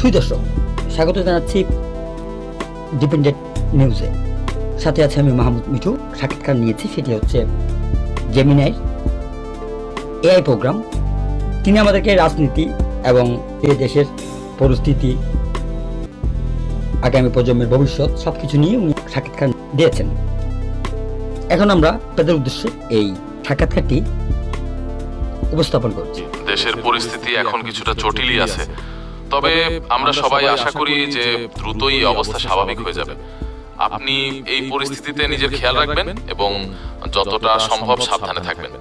সুই দর্শক, স্বাগত জানাচ্ছি ডিপেন্ডেন্ট নিউজে সাথে আছে আমি মাহমুদ মিঠু। সাক্ষাৎকার নিয়েছি, সেটি হচ্ছে জেমিনাই এআই প্রোগ্রাম তিনি আমাদেরকে রাজনীতি এবং এ দেশের পরিস্থিতি, আগামী প্রজন্মের ভবিষ্যৎ সব কিছু নিয়ে উনি সাক্ষাৎকার দিয়েছেন। এখন আমরা তাদের উদ্দেশ্যে এই সাক্ষাৎকারটি উপস্থাপন করছি। দেশের পরিস্থিতি এখন কিছুটা জটিলই আছে। তবে আমরা সবাই আশা করি যে দ্রুতই অবস্থা স্বাভাবিক হয়ে যাবে। আপনি এই পরিস্থিতিতে নিজের খেয়াল রাখবেন এবং যতটা সম্ভব সাবধানে থাকবেন।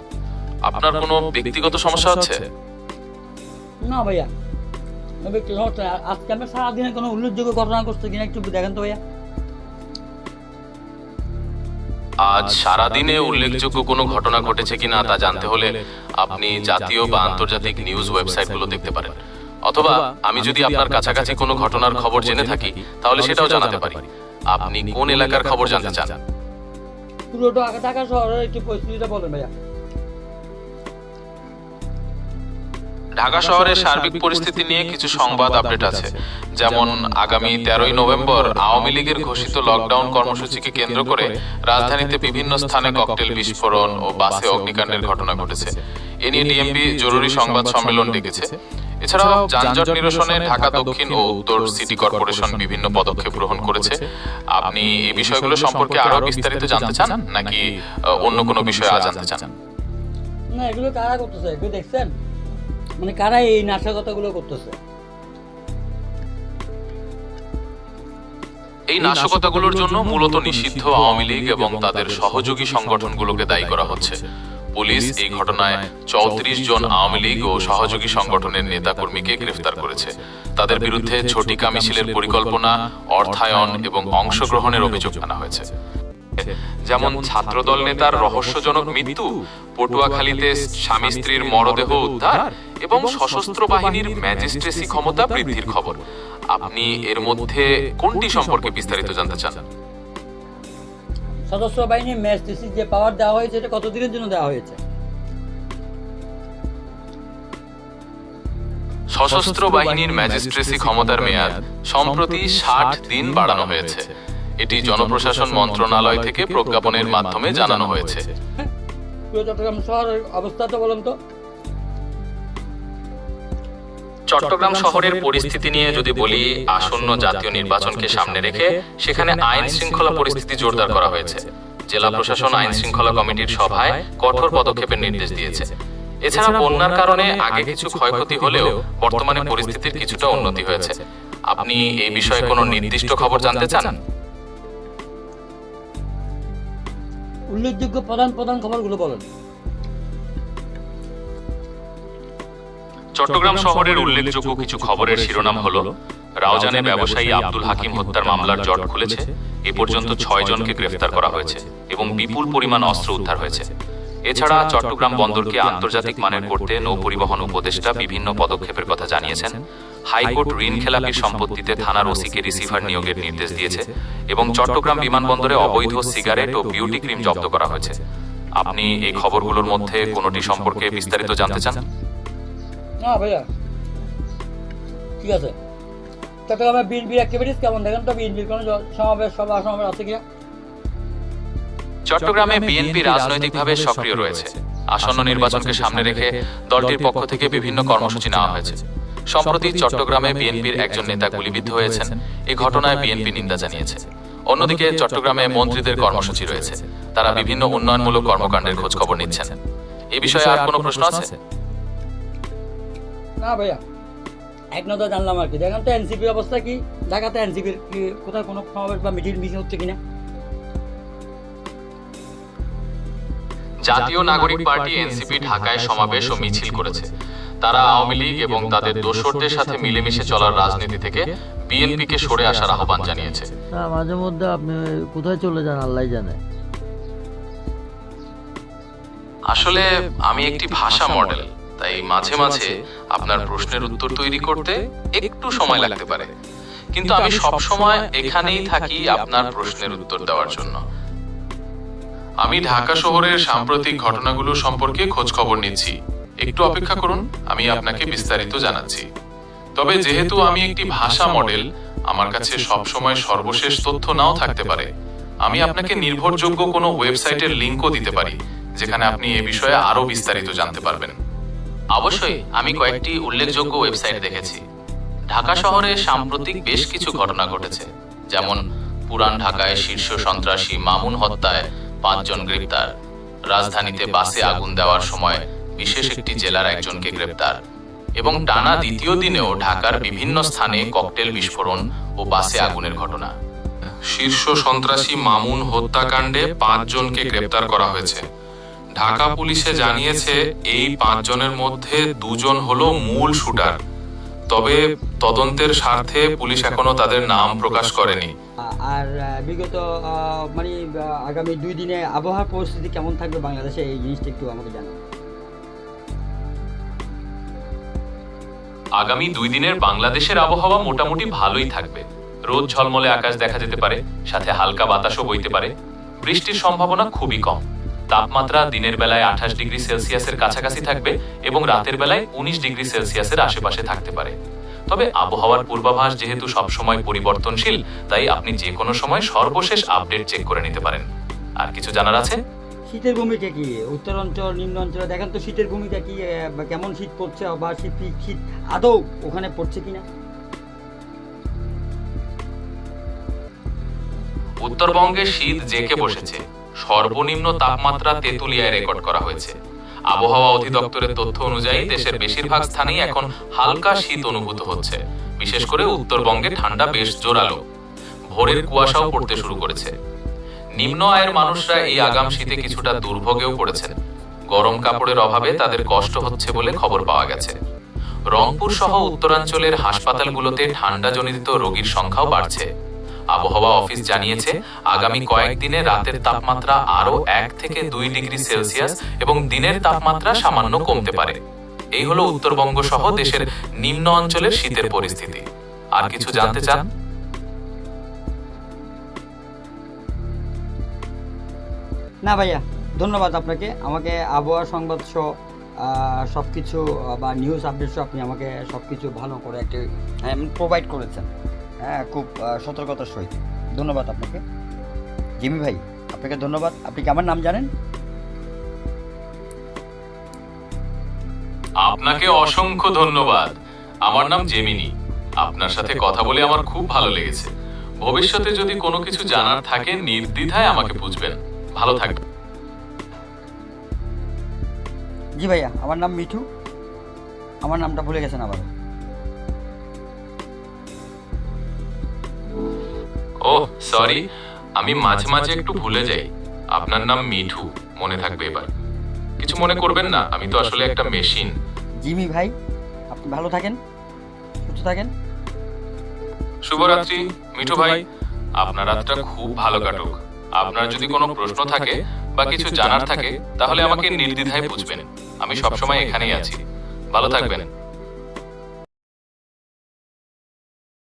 আপনার কোনো ব্যক্তিগত সমস্যা হচ্ছে না ভাইয়া। তবে একটু সমস্যা আজকে আমি সারাদিনে কোনো উল্লেখযোগ্য ঘটনা করছে কিনা একটু দেখেন তো ভাইয়া। আজ সারাদিনে উল্লেখযোগ্য কোনো ঘটনা ঘটেছে কিনা তা জানতে হলে আপনি জাতীয় বা আন্তর্জাতিক নিউজ ওয়েবসাইটগুলো দেখতে পারেন। অথবা আমি যদি আপনার কাছাকাছি কোনো ঘটনার খবর জেনে থাকি তাহলে সেটাও জানাতে পারি। আপনি কোন এলাকার খবর জানতে চান? পুরোটা ঢাকা শহরের একটু পরিস্থিতিটা বলেন ভাইয়া। ঢাকা শহরের সার্বিক পরিস্থিতি নিয়ে কিছু সংবাদ আপডেট আছে। যেমন আগামী তেরোই নভেম্বর আওয়ামী লীগের ঘোষিত লকডাউন কর্মসূচিকে কেন্দ্র করে রাজধানীতে বিভিন্ন স্থানে ককটেল বিস্ফোরণ ও বাসে অগ্নিকাণ্ডের ঘটনা ঘটেছে। এ নিয়ে ডিএমপি জরুরি সংবাদ সম্মেলন ডেকেছে। এছাড়াও যানজট নিরসনে ঢাকা দক্ষিণ ও উত্তর সিটি কর্পোরেশন বিভিন্ন পদক্ষেপ গ্রহণ করেছে। আপনি এই বিষয়গুলো সম্পর্কে আরও বিস্তারিত জানতে চান নাকি অন্য কোনো বিষয়ে আজ জানতে চান? না এগুলো কারা করতেছে? এগুলো দেখছেন? মানে কারা এই নাশকতাগুলো করতেছে? এই নাশকতাগুলোর জন্য মূলত নিষিদ্ধ আওয়ামী লীগ এবং তাদের সহযোগী সংগঠনগুলোকে দায়ী করা হচ্ছে। পুলিশ এই ঘটনায় চৌত্রিশ জন আওয়ামী লীগ ও সহযোগী সংগঠনের নেতাকর্মীকে গ্রেফতার করেছে। তাদের বিরুদ্ধে ঝটিকা মিছিলের পরিকল্পনা অর্থায়ন এবং অংশগ্রহণের অভিযোগ আনা হয়েছে। যেমন ছাত্রদল নেতার রহস্যজনক মৃত্যু পটুয়াখালীতে স্বামী স্ত্রীর মরদেহ উদ্ধার এবং সশস্ত্র বাহিনীর ম্যাজিস্ট্রেসি ক্ষমতা বৃদ্ধির খবর। আপনি এর মধ্যে কোনটি সম্পর্কে বিস্তারিত জানতে চান? সদস্য বাহিনী ম্যাচ যে পাওয়ার দেওয়া হয়েছে এটা কতদিনের জন্য দেওয়া হয়েছে? সশস্ত্র বাহিনীর ম্যাজিস্ট্রেসি ক্ষমতার মেয়াদ সম্প্রতি ষাট দিন বাড়ানো হয়েছে। এটি জনপ্রশাসন মন্ত্রণালয় থেকে প্রজ্ঞাপনের মাধ্যমে জানানো হয়েছে। চট্টগ্রাম শহরের অবস্থা তো বলুন তো। চট্টগ্রাম শহরের পরিস্থিতি নিয়ে যদি বলি আসন্ন জাতীয় নির্বাচনকে সামনে রেখে সেখানে আইন শৃঙ্খলা পরিস্থিতি জোরদার করা হয়েছে। জেলা প্রশাসন আইন শৃঙ্খলা কমিটির সভায় কঠোর পদক্ষেপের নির্দেশ দিয়েছে। এছাড়া বন্যার কারণে আগে কিছু ক্ষয়ক্ষতি হলেও বর্তমানে পরিস্থিতির কিছুটা উন্নতি হয়েছে। আপনি এই বিষয়ে কোনো নির্দিষ্ট খবর জানতে চান? উল্লেখযোগ্য প্রধান প্রধান খবরগুলো বলেন। চট্টগ্রাম শহরের উল্লেখযোগ্য কিছু খবরের শিরোনাম হলো রাউজানে ব্যবসায়ী আব্দুল হাকিম হত্যার মামলার জট খুলেছে এ পর্যন্ত ছয় জনকে গ্রেফতার করা হয়েছে এবং বিপুল পরিমাণ অস্ত্র উদ্ধার হয়েছে। এছাড়া চট্টগ্রাম বন্দরকে আন্তর্জাতিক মানের করতে নৌ পরিবহন উপদেষ্টা বিভিন্ন পদক্ষেপের কথা জানিয়েছেন। হাইকোর্ট ঋণ খেলাপির সম্পত্তিতে থানার ওসিকে রিসিভার নিয়োগের নির্দেশ দিয়েছে এবং চট্টগ্রাম বিমানবন্দরে অবৈধ সিগারেট ও বিউটি ক্রিম জব্দ করা হয়েছে আপনি এই খবরগুলোর মধ্যে কোনোটি সম্পর্কে বিস্তারিত জানতে চান না ভাইয়া। ঠিক আছে। চট্টগ্রামের বিএনপির অ্যাক্টিভিটিস কেমন? দেখেন তো বিএনপির কোনো সমাবেশ সভা সমাবেশ আছে কিনা? চট্টগ্রামে বিএনপি রাজনৈতিকভাবে সক্রিয় রয়েছে। আসন্ন নির্বাচনকে সামনে রেখে দলটির পক্ষ থেকে বিভিন্ন কর্মসূচি নেওয়া হয়েছে। সম্প্রতি চট্টগ্রামে বিএনপির একজন নেতা গুলিবিদ্ধ হয়েছেন। এই ঘটনায় বিএনপি নিন্দা জানিয়েছে। অন্যদিকে চট্টগ্রামে মন্ত্রীদের কর্মসূচি রয়েছে। তারা বিভিন্ন উন্নয়নমূলক কর্মকাণ্ডের খোঁজ খবর নিচ্ছেন। এ বিষয়ে আর কোনো প্রশ্ন আছে? না ভাইয়া এক নজর জানলাম আর কি। দেখেন তো এনসিপির অবস্থা কি? ঢাকাতে এনসিপির কি কোথাও কোনো সমাবেশ বা মিটিং মিটিং হচ্ছে কিনা? জাতীয় নাগরিক পার্টি এনসিপি ঢাকায় সমাবেশ ও মিছিল করেছে। তারা আওয়ামী লীগ এবং তাদের দোসরদের সাথে মিলেমিশে চলার রাজনীতি থেকে বিএনপিকে সরে আসার আহ্বান জানিয়েছে। না মাঝে মধ্যে আপনি কোথায় চলে যান আল্লাহ জানে। আসলে আমি একটি ভাষা মডেল। তাই মাঝে মাঝে আপনার প্রশ্নের উত্তর তৈরি করতে একটু সময় লাগতে পারে। কিন্তু আমি সব সময় এখানেই থাকি আপনার প্রশ্নের উত্তর দেওয়ার জন্য। আমি ঢাকা শহরের সাম্প্রতিক ঘটনাগুলো সম্পর্কে খোঁজ খবর নিচ্ছি। একটু অপেক্ষা করুন আমি আপনাকে বিস্তারিত জানাচ্ছি। তবে যেহেতু আমি একটি ভাষা মডেল আমার কাছে সবসময় সর্বশেষ তথ্য নাও থাকতে পারে। আমি আপনাকে নির্ভরযোগ্য কোনো ওয়েবসাইটের লিঙ্কও দিতে পারি যেখানে আপনি এ বিষয়ে আরও বিস্তারিত জানতে পারবেন। অবশ্যই আমি কয়েকটি উল্লেখযোগ্য ওয়েবসাইট দেখেছি। ঢাকা শহরে সাম্প্রতিক বেশ কিছু ঘটনা ঘটেছে। যেমন পুরান ঢাকায় শীর্ষ সন্ত্রাসী মামুন হত্যায় পাঁচজন গ্রেপ্তার। রাজধানীতে বাসে আগুন দেওয়ার সময় বিশেষ একটি জেলার একজনকে গ্রেপ্তার। এবং টানা দ্বিতীয় দিনেও ঢাকার বিভিন্ন স্থানে ককটেল বিস্ফোরণ ও বাসে আগুনের ঘটনা। শীর্ষ সন্ত্রাসী মামুন হত্যাকাণ্ডে পাঁচজনকে গ্রেপ্তার করা হয়েছে। ঢাকা পুলিশে জানিয়েছে এই পাঁচজনের মধ্যে দুজন হলো মূল শুটার। তবে তদন্তের স্বার্থে পুলিশ এখনও তাদের নাম প্রকাশ করেনি। আর বিগত মানে আগামী দুই দিনে আবহাওয়ার পরিস্থিতি কেমন থাকবে বাংলাদেশে এই জিনিসটা একটু আমাকে জানান। আগামী দুই দিনের বাংলাদেশের আবহাওয়া মোটামুটি ভালোই থাকবে। রোদ ঝলমলে আকাশ দেখা যেতে পারে সাথে হালকা বাতাসও বইতে পারে। বৃষ্টির সম্ভাবনা খুবই কম। তাপমাত্রা দিনের বেলায় আঠাশ ডিগ্রি সেলসিয়াসের কাছাকাছি থাকবে এবং রাতের বেলায় উনিশ ডিগ্রি সেলসিয়াসের আশেপাশে থাকতে পারে। তবে আবহাওয়ার পূর্বাভাস যেহেতু সবসময় পরিবর্তনশীল তাই আপনি যে কোনো সময় সর্বশেষ আপডেট চেক করে নিতে পারেন। আর কিছু জানার আছে? শীতের ভূমিকা কি? উত্তর অঞ্চল নিম্ন অঞ্চলে দেখেন তো শীতের ভূমিকা কি কেমন শীত পড়ছে বা শীত শীত আদৌ ওখানে পড়ছে কিনা? উত্তরবঙ্গে শীত জেঁকে বসেছে। সর্বনিম্ন তাপমাত্রা তেঁতুলিয়ায় রেকর্ড করা হয়েছে। আবহাওয়া অধিদপ্তরের তথ্য অনুযায়ী দেশের বেশিরভাগ স্থানেই এখন হালকা শীত অনুভূত হচ্ছে। বিশেষ করে উত্তরবঙ্গে ঠান্ডা বেশ জোরালো। ভোরের কুয়াশাও পড়তে শুরু করেছে। নিম্ন আয়ের মানুষরা এই আগাম শীতে কিছুটা দুর্ভোগেও পড়েছেন। গরম কাপড়ের অভাবে তাদের কষ্ট হচ্ছে বলে খবর পাওয়া গেছে। রংপুর সহ উত্তরাঞ্চলের হাসপাতালগুলোতে ঠান্ডাজনিত রোগীর সংখ্যাও বাড়ছে। আবহাওয়া অফিস জানিয়েছে আগামী কয়েকদিনে রাতের তাপমাত্রা আরও এক থেকে দুই ডিগ্রি সেলসিয়াস এবং দিনের তাপমাত্রা সামান্য কমতে পারে। এই হলো উত্তরবঙ্গ সহ দেশের নিম্ন অঞ্চলের শীতের পরিস্থিতি। আর কিছু জানতে চান? না ভাইয়া ধন্যবাদ আপনাকে। আমাকে আবহাওয়া সংবাদ সহ সব কিছু বা নিউজ আপডেট সহ আপনি আমাকে সব কিছু ভালো করে একটি প্রোভাইড করেছেন। হ্যাঁ খুব সতর্কতার সহিত। ধন্যবাদ আপনাকে। জিমি ভাই আপনাকে ধন্যবাদ। আপনি কি আমার নাম জানেন? আপনাকে অসংখ্য ধন্যবাদ। আমার নাম জেমিনি। আপনার সাথে কথা বলে আমার খুব ভালো লেগেছে। ভবিষ্যতে যদি কোনো কিছু জানার থাকে নির্দ্বিধায় আমাকে বুঝবেন। ভালো থাকবেন জি ভাইয়া আমার নাম মিঠু। আমার নামটা ভুলে গেছেন আবার সরি আমি মাঝে মাঝে একটু ভুলে যাই। আপনার নাম মিঠু। মনে থাকবে এবার। কিছু মনে করবেন না। আমি তো আসলে একটা মেশিন। জিমি ভাই আপনি ভালো থাকেন? সুস্থ থাকেন? শুভরাত্রি মিঠু ভাই। আপনার রাতটা খুব ভালো কাটুক। আপনার যদি কোনো প্রশ্ন থাকে বা কিছু জানার থাকে তাহলে আমাকে নির্দ্বিধায় বুঝবেন আমি সবসময় এখানেই আছি। ভালো থাকবেন।